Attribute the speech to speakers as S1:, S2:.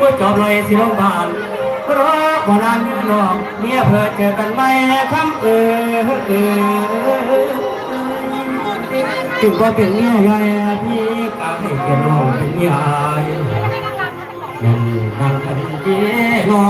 S1: ว่าจบเลยสิโรงพยาบาลเพราะบ่นานเมื่อหอกเมียเพื่อเจอกันไม่คำเออเออถึงว่าเป็นเมียยายพี่กาให้เกียรติน้องเป็นยายยังนั่งกันเย่รอ